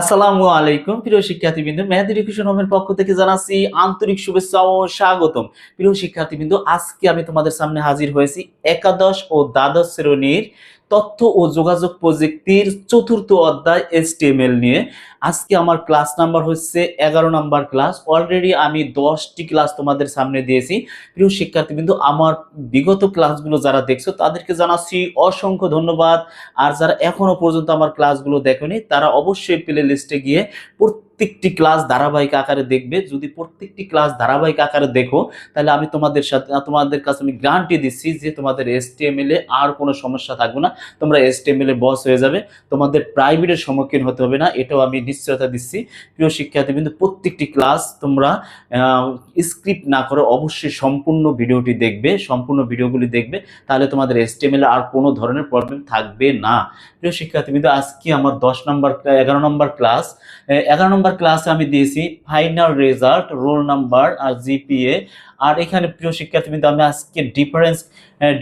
আসসালামু আলাইকুম, প্রিয় শিক্ষার্থীবৃন্দ। ম্যাথ এডুকেশন হোমের পক্ষ থেকে জানাচ্ছি আন্তরিক শুভেচ্ছা ও স্বাগতম। প্রিয় শিক্ষার্থীবৃন্দ, আজকে আমি তোমাদের সামনে হাজির হয়েছি একাদশ ও দ্বাদশ শ্রেণির তথ্য ও যোগাযোগ প্রযুক্তির চতুর্থ অধ্যায় এসটিএমএল নিয়ে। আজকে আমার ক্লাস নাম্বার হচ্ছে এগারো নাম্বার ক্লাস অলরেডি আমি দশটি ক্লাস তোমাদের সামনে দিয়েছি। প্রিয় শিক্ষার্থীবৃন্দ, আমার বিগত ক্লাসগুলো যারা দেখছ, তাদেরকে জানাচ্ছি অসংখ্য ধন্যবাদ। আর যারা এখনও পর্যন্ত আমার ক্লাসগুলো দেখেনি, তারা অবশ্যই প্লে লিস্টে গিয়ে প্রত্যেকটি ক্লাস ধারাবাহিক আকারে দেখবে। যদি প্রত্যেকটি ক্লাস ধারাবাহিক আকারে দেখো, তাহলে আমি তোমাদের সাথে, তোমাদের কাছে আমি গ্যারান্টি দিচ্ছি যে তোমাদের এসটিএমএল এ আর কোনো সমস্যা থাকবে না। তোমরা এসটিএমএল এ বস হয়ে যাবে। তোমাদের প্রাইভেটের সম্মুখীন হতে হবে না। এটাও আমি নিশ্চয়তা দিচ্ছি। প্রিয় শিক্ষার্থী কিন্তু প্রত্যেকটি ক্লাস তোমরা স্ক্রিপ্ট না করে অবশ্যই সম্পূর্ণ ভিডিওটি দেখবে। সম্পূর্ণ ভিডিওগুলি দেখবে। তাহলে তোমাদের এস এসটিএমএল আর কোনো ধরনের প্রবলেম থাকবে না। প্রিয় শিক্ষার্থী কিন্তু আজকে আমার দশ নম্বর এগারো নম্বর ক্লাস এগারো নম্বর ক্লাসে আমি দিয়েছি ফাইনাল রেজাল্ট রোল নাম্বার আর জিপিএ আর এখানে প্রিয় শিক্ষার্থী আমি আজকে ডিফারেন্স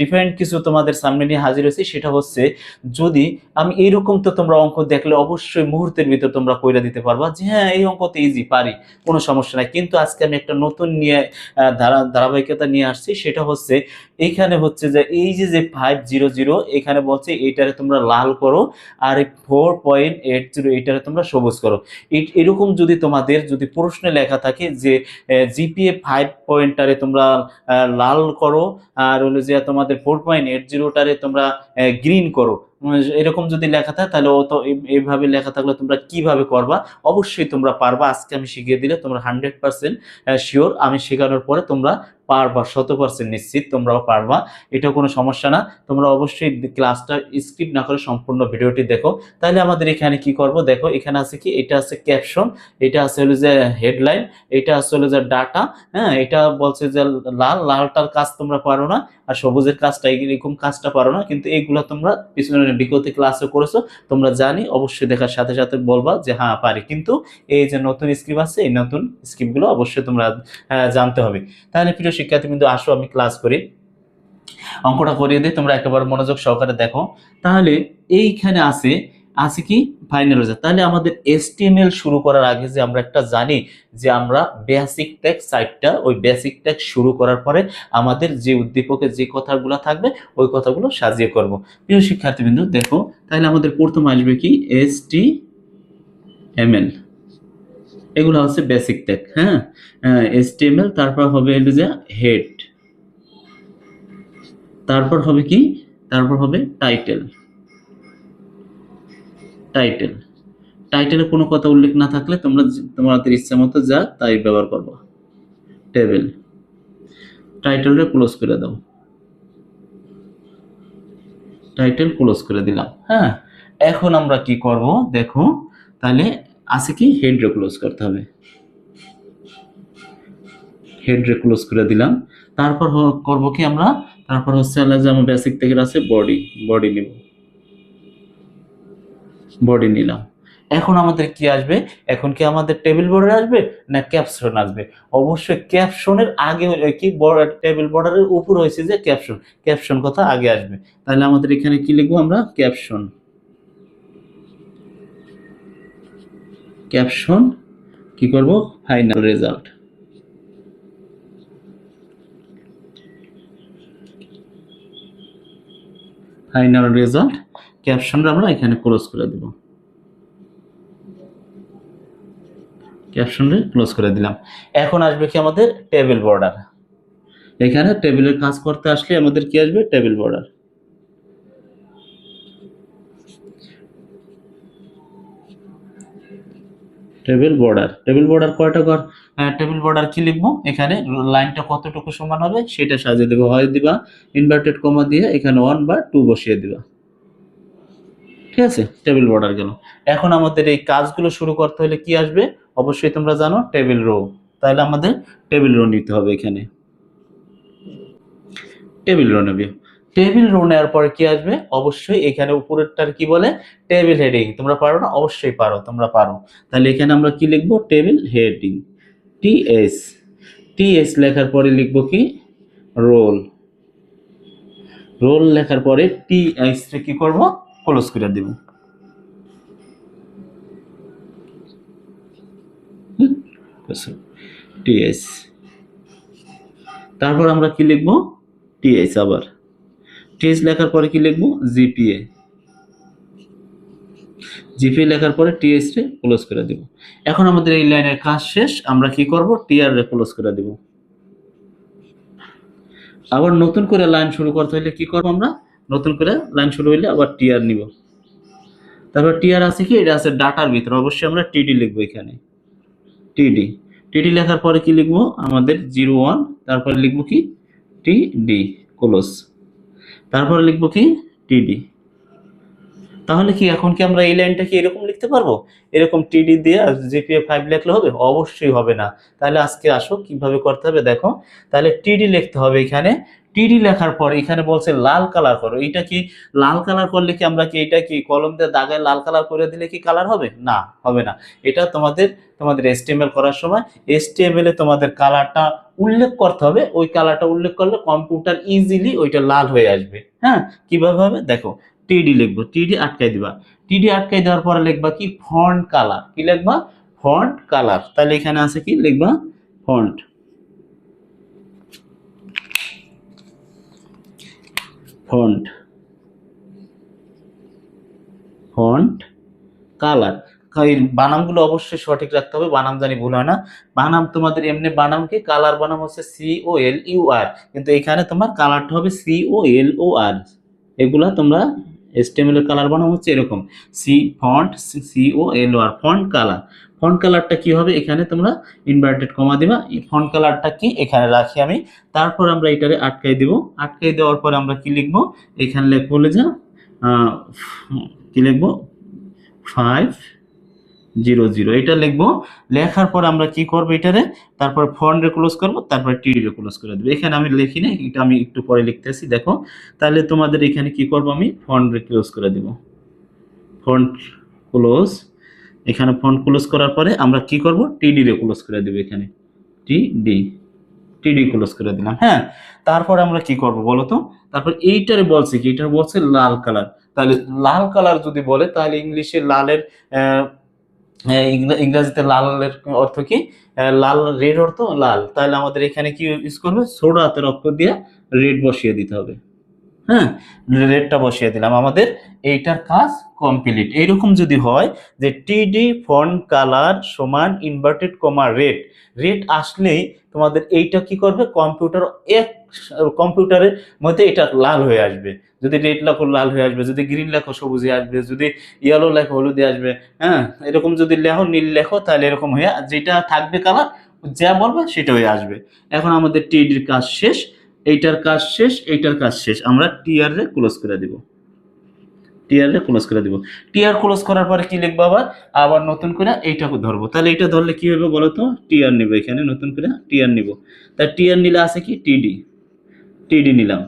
ডিফারেন্ট কিছু তোমাদের সামনে নিয়ে হাজির হয়েছি। সেটা হচ্ছে যদি আমি এইরকম তো তোমরা অঙ্ক দেখলে অবশ্যই মুহূর্তের ভিতর তোমরা কইরা দিতে পারবা যে হ্যাঁ এই অঙ্ক তো ইজি পারি, কোনো সমস্যা নাই। কিন্তু আজকে আমি একটা নতুন নিয়ে ধারা, ধারাবাহিকতা নিয়ে আসছি। সেটা হচ্ছে এইখানে হচ্ছে যে এই যে যে ফাইভ জিরো জিরো এখানে বলছে এইটারে তোমরা লাল করো আর এই ফোর পয়েন্ট এইট জিরো এইটারে তোমরা সবুজ করো। এই- এরকম যদি তোমাদের যদি প্রশ্নে লেখা থাকে যে জিপিএ ফাইভ পয়েন্টটারে তোমরা লাল করো, আর হলো যে তোমাদের ফোর পয়েন্ট এইট জিরোটারে তোমরা গ্রিন করো এরকম যদি লেখা থাকে, তাহলে ও তো এইভাবে লেখা থাকলে তোমরা কীভাবে করবা? অবশ্যই তোমরা পারবা। আজকে আমি শিখিয়ে দিলে তোমরা হান্ড্রেড পার্সেন্ট শিওর আমি শেখানোর পরে তোমরা পারবা শত পার্সেন্ট নিশ্চিত তোমরাও পারবা। এটা কোনো সমস্যা না। তোমরা অবশ্যই ক্লাসটা স্কিপ না করে সম্পূর্ণ ভিডিওটি দেখো। তাহলে আমাদের এখানে কি করব? দেখো, এখানে আছে কি? এটা আছে ক্যাপশন এটা আছে হলো যে হেডলাইন এটা আছে হলো যে ডাটা হ্যাঁ? এটা বলছে যে লাল, লালটার কাজ তোমরা পারো না, আর সবুজের কাজটা এরকম কাজটা পারো না, কিন্তু এইগুলো তোমরা পিছনে বিগত ক্লাসে করেছ, তোমরা জানি, অবশ্যই দেখার সাথে সাথে বলবা যে হ্যাঁ পারি। কিন্তু এই যে নতুন স্ক্রিপ্ট আছে, এই নতুন স্ক্রিপ্টগুলো অবশ্যই তোমরা জানতে হবে। তাহলে প্রিয় শিক্ষার্থী কিন্তু আসো, আমি ক্লাস করি। অঙ্কটা করিয়ে দিই, তোমরা একেবারে মনোযোগ সহকারে দেখো। তাহলে এইখানে আছে আছে কি? ফাইনাল রেজাল্ট তাহলে আমাদের এসটিএমএল শুরু করার আগে যে আমরা একটা জানি যে আমরা বেসিক ট্যাগ সাইটটা ওই বেসিক ট্যাগ শুরু করার পরে আমাদের যে উদ্দীপকের যে কথাগুলো থাকবে, ওই কথাগুলো সাজিয়ে করব। প্রিয় শিক্ষার্থীবৃন্দ, দেখো, তাহলে আমাদের প্রথম আসবে কি? এস টি এম এল এগুলো হচ্ছে বেসিক ট্যাগ হ্যাঁ? এস টি এম এল তারপর হবে হলো যে হেড তারপর হবে কি? তারপর হবে টাইটেল টাইটেল টাইটেলে কোনো কথা উল্লেখ না থাকলে তোমরা তোমাদের ইচ্ছা মতো যা তাই ব্যবহার করব। টেবিল টাইটেলটা ক্লোজ করে দাও। টাইটেল ক্লোজ করে দিলাম। হ্যাঁ? এখন আমরা কি করব? দেখো, তাহলে আছে কি? হেড রে ক্লোজ করতে হবে। হেড রে ক্লোজ করে দিলাম। তারপর করব কি আমরা? তারপর হচ্ছে যে আমার বেসিক থেকে আছে বডি বডি নিব। বডি নিলাম। এখন আমাদের কি আসবে? এখন কি আমাদের টেবিল বর্ডার আসবে? না ক্যাপশন আসবে? অবশ্যই ক্যাপশনের আগে কি টেবিল বর্ডারের উপর হয়েছে যে ক্যাপশন ক্যাপশন কথা আগে আসবে। তাহলে আমাদের এখানে কি লিখব আমরা? ক্যাপশন ক্যাপশন কি করব? ফাইনাল রেজাল্ট ফাইনাল রেজাল্ট ক্যাপশনটা আমরা এখানে ক্লোজ করে দেব। ক্যাপশনটা ক্লোজ করে দিলাম। এখন আসবে কি আমাদের টেবিল বর্ডার এখানে টেবিলের কাজ করতে আসলে আমাদের কি আসবে? Table border table border table border কয়টা ঘর? টেবিল বর্ডার কি লিখব? এখানে লাইনটা কতটুকু সমান হবে? সেটা সাজিয়ে দেবো। হয় দিবা ইনভার্টেড কমা দিয়ে এখানে ওয়ান বা টু বসিয়ে দিবা। ঠিক আছে? টেবিল বর্ডার গেল। এখন আমাদের এই কাজগুলো শুরু করতে হলে কি আসবে? অবশ্যই তোমরা জানো টেবিল রো তাহলে আমাদের টেবিল রো নিতে হবে এখানে। টেবিল রো নেবে। টেবিল রো নেওয়ার পরে কি আসবে? অবশ্যই এখানে উপরেরটার কি বলে? টেবিল হেডিং তোমরা পারো না? অবশ্যই পারো, তোমরা পারো। তাহলে এখানে আমরা কি লিখব? Table heading T S T S লেখার পরে লিখব কি? রোল রোল লেখার পরে টি এস কি করব? ক্লোজ করে দেব। টিএস। তারপর আমরা কি লিখব? টিএস আবার। টিএস লেখার পরে কি লিখব? জিপিএ। জিপিএ লেখার পরে টিএস রে ক্লোজ করে দেব। এখন আমাদের এই লাইনের কাজ শেষ, আমরা কি করব? টিআর রে ক্লোজ করে দেব। আবার নতুন করে লাইন শুরু করতে হলে কি করব আমরা? নতুন করে লাইন শুরু হইলে আবার টিআর নিব। তারপর টিআর আছে কি? এটা আছে ডাটার ভিতরে। অবশ্যই আমরা টিডি লিখব এখানে। টিডি টিডি লেখার পরে কি লিখব? আমাদের জিরো ওয়ান তারপরে লিখব কি? টিডি ক্লোজ তারপরে লিখব কি? টিডি তাহলে কি এখন কি আমরা এই লাইনটা কি এরকম লিখতে পারব? এরকম টিডি দিয়ে আর জিপিএ ফাইভ লিখলে হবে? অবশ্যই হবে না। তাহলে আজকে আসো, কীভাবে করতে হবে দেখো। তাহলে টিডি লিখতে হবে এখানে। টিডি লেখার পর এখানে বলছে লাল কালার করো। এটা কি লাল কালার করলে কি আমরা কি এটা কি কলম দিয়ে দাগায় লাল কালার করে দিলে কি কালার হবে? না হবে না। এটা তোমাদের তোমাদের এসটিএমএল করার সময় এসটিএমএল এ তোমাদের কালারটা উল্লেখ করতে হবে। ওই কালারটা উল্লেখ করলে কম্পিউটার ইজিলি ওইটা লাল হয়ে আসবে। হ্যাঁ কীভাবে হবে? দেখো টিডি লিখব টিডি আটকাই দিবা। টিডি আটকাই দেওয়ার পরে লিখবা কি? ফন্ট কালার কি লিখবা? ফন্ট কালার তাহলে এখানে আছে কি? লিখবা ফন্ট ফন্ট ফন্ট কালার বানামগুলো অবশ্যই সঠিক রাখতে হবে বানাম জানি ভুল হয় না। বানাম তোমাদের এমনি বানাম কি? কালার বানাম হচ্ছে সি ও এল ইউ আর কিন্তু এখানে তোমার কালারটা হবে সি ও এল ও আর এগুলা তোমরা এসটিএমএল এর কালার বানানো হচ্ছে এরকম। C font C O L R font colour font কালারটা কি হবে? এখানে তোমরা ইনভার্টেড কমা দিবা। এই ফন্ট কালারটা কি? এখানে রাখি আমি। তারপর আমরা এটারে আটকাই দিব। আটকাই দেওয়ার পরে আমরা কি লিখব? এখানে লিখব যা কি লিখব? Five zero zero. এটা লিখব। লেখার পর আমরা কি করব এটারে? তারপর ফন্ট রে ক্লোজ করব, তারপর টিডি রে ক্লোজ করে দেবো। এখানে আমি লিখি না এটা আমি একটু পরে লিখতেছি, দেখো। তাহলে তোমাদের এখানে কি করব আমি? ফন্ট রে ক্লোজ করে দিব। ফন্ট ক্লোজ এখানে ফন্ট ক্লোজ করার পরে আমরা কি করব? টিডি ক্লোজ করে দেবো এখানে। টিডি টিডি ক্লোজ করে দিলাম হ্যাঁ? তারপর আমরা কি করব বলো তো? তারপর এইটারে বলছে কি? এটা বলছে লাল কালার তাহলে লাল কালার যদি বলে, তাহলে ইংলিশে লালের ইংরাজিতে লালের অর্থ কি? লাল রেড অর্থ লাল। তাহলে আমাদের এখানে কি ইউজ করবে? ছোট হাতের অক্ষর দিয়ে রেড বসিয়ে দিতে হবে। হ্যাঁ রেডটা বসিয়ে দিলাম। আমাদের এইটার কাজ কমপ্লিট এইরকম যদি হয় যে টিডি ফন্ট কালার সমান ইনভার্টেড কমা রেড রেড আসলেই তোমাদের এইটা কি করবে? কম্পিউটার এক কম্পিউটারের মধ্যে এটা লাল হয়ে আসবে। যদি রেড লেখো লাল হয়ে আসবে, যদি গ্রিন লেখো সবুজে আসবে, যদি ইয়েলো লেখো হলুদে আসবে হ্যাঁ এরকম যদি লেখো, নীল লেখো, তাহলে এরকম হয়ে যেটা থাকবে কালার যা বলবে সেটা হয়ে আসবে। এখন আমাদের টিডির কাজ শেষ, এইটার কাজ শেষ, এইটার কাজ শেষ। আমরা টিআর ক্লোজ করে দিব। টিআর ক্লোজ করে দিব। টিআর ক্লোজ করার পরে কি লিখব আবার? আবার নতুন করে এইটাকে ধরবো। তাহলে এটা ধরলে কি হবে বলো তো টিআর নিব এখানে, নতুন করে টিআর নিব। তার টিআর নিলে আছে কি? টিডি টিডি নিলাম।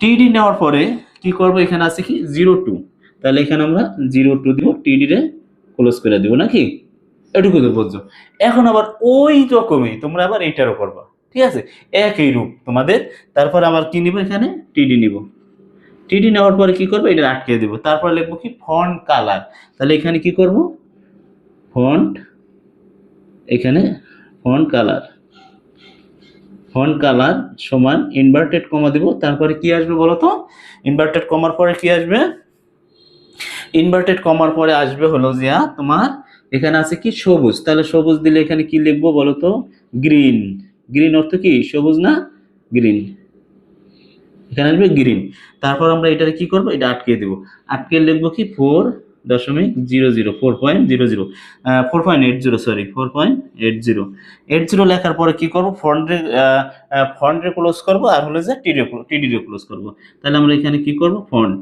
টিডি নেওয়ার পরে কি করব? এখানে আছে কি? জিরো টু তাহলে এখানে আমরা জিরো টু দিব টিডি রে ক্লোজ করে দিব নাকি? এটুকু তো বুঝছ এখন আবার ওই রকমই তোমরা আবার এইটারও করবা। ঠিক আছে? একই রূপ তোমাদের। তারপর আবার কি নিব এখানে? টিডি নিব। টিডি নেওয়ার পরে কি করব? এটা আটকে দিব। তারপর লিখব কি? ফন্ট কালার তাহলে এখানে কি করব? ফন্ট এখানে ফন্ট কালার ফন্ট কালার সমান ইনভার্টেড কমা দিব। তারপরে কি আসবে বলো তো ইনভার্টেড কমার পরে কি আসবে? ইনভার্টেড কমার পরে আসবে হলো জিয়া তোমার, এখানে আছে কি? সবুজ। তাহলে সবুজ দিলে এখানে কি লিখব বলো তো গ্রিন গ্রিন অর্থ কি? সবুজ না? গ্রিন এখানে আসবে গ্রিন তারপর আমরা এটারে কি করব? এটা আটকে দেবো। আটকে লিখব কি? ফোর দশমিক zero zero four point zero zero four point eight zero sorry four point eight zero eight zero লেখার পরে কি করব? ফন্টে ফন্টে ক্লোজ করব আর হলো যে টিডি টিডিরে ক্লোজ করব। তাহলে আমরা এখানে কি করব? ফন্ট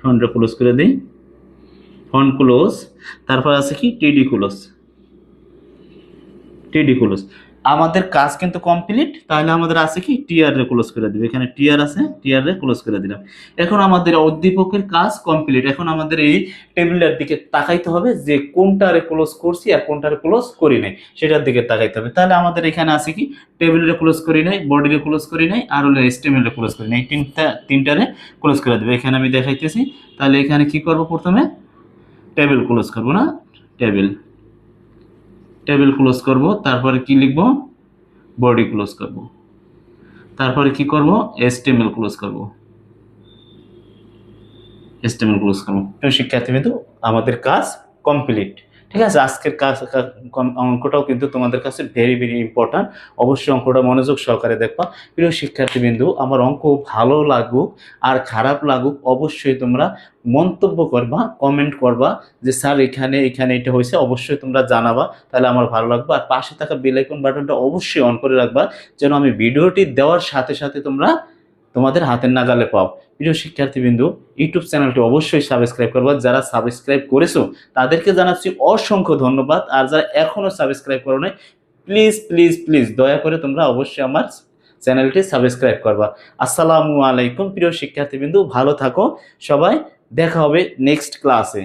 ফন্টে ক্লোজ করে দিই। ফন্ট ক্লোজ তারপর আছে কি? টিডি ক্লোজ টিডি ক্লোজ আমাদের কাজ কিন্তু কমপ্লিট তাহলে আমাদের আছে কি? টিআর রে ক্লোজ করে দিবে। এখানে টিআর আছে টিআর রে ক্লোজ করে দিলাম। এখন আমাদের উদ্দীপকের কাজ কমপ্লিট এখন আমাদের এই টেবিলের দিকে তাকাইতে হবে যে কোনটারে ক্লোজ করছি আর কোনটারে ক্লোজ করি নাই। সেটার দিকে তাকাইতে হবে। তাহলে আমাদের এখানে আছে কি? টেবিলের ক্লোজ করি নাই বডিরে ক্লোজ করি নাই, আর হলো এস্টিমেলের ক্লোজ করি নাই। তিনটা তিনটারে ক্লোজ করে দেবে। এখানে আমি দেখাইতেছি। তাহলে এখানে কি করব প্রথমে? টেবিল ক্লোজ করব না? টেবিল টেবিল ক্লোজ করব, তারপরে কি লিখব? বডি ক্লোজ করব। তারপরে কি করব? এসটিএমএল ক্লোজ করব। এসটিএমএল ক্লোজ করব। তো শিক্ষার্থী বিন্দু আমাদের কাজ কমপ্লিট ঠিক আছে? আজকের কাজ অঙ্কটাও কিন্তু তোমাদের কাছে ভেরি ভেরি ইম্পর্ট্যান্ট অবশ্যই অঙ্কটা মনোযোগ সহকারে দেখবা। প্রিয় শিক্ষার্থীবৃন্দু, আমার অঙ্ক ভালো লাগুক আর খারাপ লাগুক, অবশ্যই তোমরা মন্তব্য করবা কমেন্ট করবা যে, স্যার, এখানে এখানে এটা হয়েছে। অবশ্যই তোমরা জানাবা, তাহলে আমার ভালো লাগবে। আর পাশে থাকা বেল আইকন বাটনটা অবশ্যই অন করে রাখবা, যেন আমি ভিডিওটি দেওয়ার সাথে সাথে তোমরা তোমাদের হাতের নাগালে পাও। প্রিয় শিক্ষার্থীবৃন্দু, ইউটিউব চ্যানেলটি অবশ্যই সাবস্ক্রাইব করবা। যারা সাবস্ক্রাইব করেছ, তাদেরকে জানাচ্ছি অসংখ্য ধন্যবাদ। আর যারা এখনও সাবস্ক্রাইব করো নাই প্লিজ প্লিজ প্লিজ দয়া করে তোমরা অবশ্যই আমার চ্যানেলটি সাবস্ক্রাইব করবা। আসসালামু আলাইকুম প্রিয় শিক্ষার্থীবৃন্দু, ভালো থাকো। সবাই দেখা হবে নেক্সট ক্লাসে